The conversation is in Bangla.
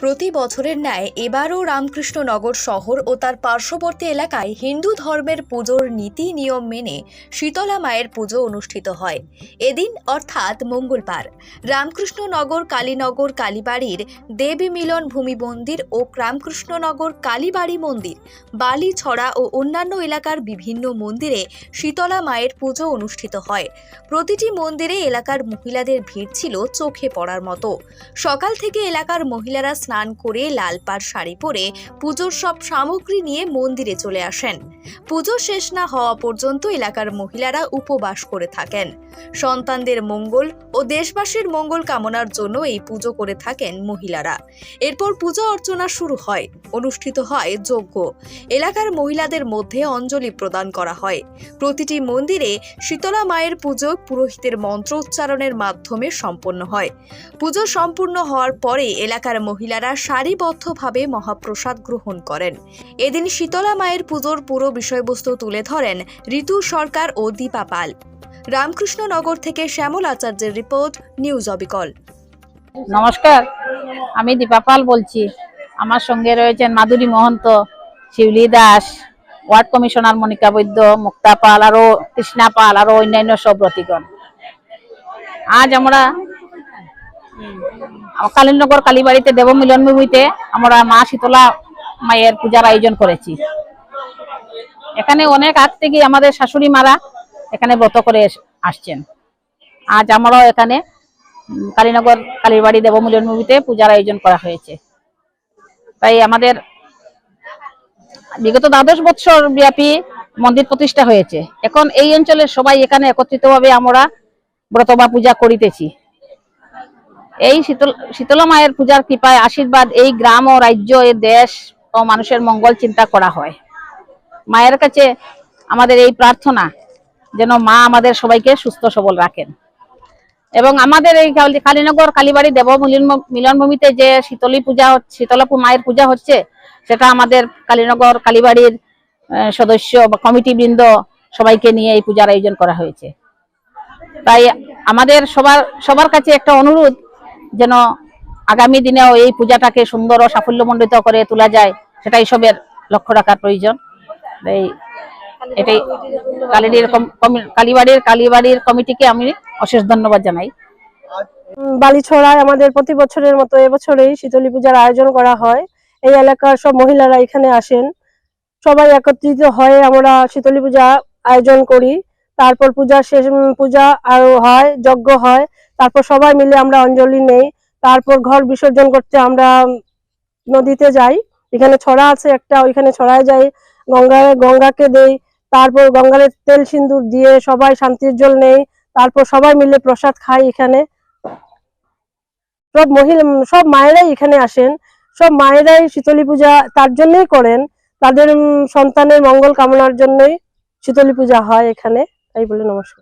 প্রতি বছরের ন্যায় এবারও রামকৃষ্ণনগর শহর ও তার পার্শ্ববর্তী এলাকায় হিন্দু ধর্মের পুজোর নীতি নিয়ম মেনে শীতলা মায়ের পুজো অনুষ্ঠিত হয়। এদিন অর্থাৎ মঙ্গলবার রামকৃষ্ণনগর কালীনগর কালীবাড়ির দেবী মিলন ভূমি মন্দির ও রামকৃষ্ণনগর কালীবাড়ি মন্দির, বালিছড়া ও অন্যান্য এলাকার বিভিন্ন মন্দিরে শীতলা মায়ের পুজো অনুষ্ঠিত হয়। প্রতিটি মন্দিরে এলাকার মহিলাদের ভিড় ছিল চোখে পড়ার মতো। সকাল থেকে এলাকার মহিলারা স্নান করে লাল পাড় শাড়ি পরে পুজোর সব সামগ্রী নিয়ে মন্দিরে চলে আসেন। পুজো শেষ না হওয়া পর্যন্ত এলাকার মহিলারা উপবাস করে থাকেন। সন্তানদের মঙ্গল ও দেশবাসীর মঙ্গল কামনার জন্য এই পুজো করে থাকেন মহিলারা। এরপর পূজা অর্চনা শুরু হয়, অনুষ্ঠিত হয় যজ্ঞ। এলাকার মহিলাদের মধ্যে অঞ্জলি প্রদান করা হয়। প্রতিটি মন্দিরে শীতলা মায়ের পুজো পুরোহিতের মন্ত্র উচ্চারণের মাধ্যমে সম্পন্ন হয়। পুজো সম্পূর্ণ হওয়ার পরে এলাকার মহিলারা সারিবদ্ধভাবে মহাপ্রসাদ গ্রহণ করেন। এদিন শীতলা মায়ের পুজোর পুরো বিষয়বস্তু তুলে ধরেন ঋতু সরকার ও দীপা পাল। রামকৃষ্ণনগর থেকে শ্যামল আচার্যের রিপোর্ট, নিউজ অবিকল। নমস্কার, আমি দীপা পাল বলছি। আমার সঙ্গে রয়েছেন মাধুরী মহন্ত, শিউলি দাস, ওয়ার্ড কমিশনার মনিকা বৈদ্য, মুক্তা পাল আরও কৃষ্ণা পাল আরও অন্যান্য সব রতিগণ। আজ আমরা কালীনগর কালীবাড়িতে দেব মিলন ভূমিতে আমরা মা শীতলা মায়ের পূজার আয়োজন করেছি। এখানে অনেক আগ থেকে আমাদের শাশুড়ি মারা এখানে ব্রত করে আসছেন। আজ আমরাও এখানে কালীনগর কালীবাড়ি দেবমূল্যের মুভিতে পূজার আয়োজন করা হয়েছে। তাই আমাদের বিগত দ্বাদশ বৎসর ব্যাপী মন্দির প্রতিষ্ঠা হয়েছে। এখন এই অঞ্চলের সবাই এখানে একত্রিতভাবে আমরা ব্রত বা পূজা করিতেছি। এই শীতল, শীতলা মায়ের পূজার কৃপায় আশীর্বাদ এই গ্রাম ও রাজ্য এ দেশ ও মানুষের মঙ্গল চিন্তা করা হয়। মায়ের কাছে আমাদের এই প্রার্থনা, যেন মা আমাদের সবাইকে সুস্থ সবল রাখেন। এবং আমাদের এই কালীনগর, কালীবাড়ি, দেব মিলন- মিলনভূমিতে যে শীতলী পূজা, শীতলা মায়ের পূজা হচ্ছে, সেটা আমাদের কালীনগর, কালীবাড়ির সদস্য বা কমিটি বৃন্দ সবাইকে নিয়ে এই পূজার আয়োজন করা হয়েছে। তাই আমাদের সবার সবার কাছে একটা অনুরোধ যেন আগামী দিনেও এই পূজাটাকে সুন্দর ও সাফল্যমণ্ডিত করে তোলা যায় সেটা এইসবের লক্ষ্য রাখার প্রয়োজন। এই, এটাই কালীবাড়ির কালীবাড়ির কালীবাড়ির কমিটিকে আমি অশেষ ধন্যবাদ জানাই। বালিছড়ায় আমাদের প্রতি বছরের মতো এবছরেই শীতলী পূজার আয়োজন করা হয়। এই এলাকার সব মহিলারা এখানে আসেন। সবাই একত্রিত হয়ে আমরা শীতলী পূজা আয়োজন করি। তারপর পূজা শেষ পূজা আরও হয়, যজ্ঞ হয়, তারপর সবাই মিলে আমরা অঞ্জলি নেই, তারপর ঘর বিসর্জন করতে আমরা নদীতে যাই, এখানে ছড়া আছে একটা, ওইখানে ছড়ায় যাই, গঙ্গা, গঙ্গাকে দেই, তারপর গঙ্গার তেল সিন্দুর দিয়ে সবাই শান্তির জল নেই, তারপর সবাই মিলে প্রসাদ খাই এখানে। সব মহিলা সব মায়েরাই এখানে আসেন, সব মায়েরাই শীতলী পূজা তার জন্যই করেন, তাদের সন্তানের মঙ্গল কামনার জন্যই শীতলী পূজা হয় এখানে। তাই বলে নমস্কার।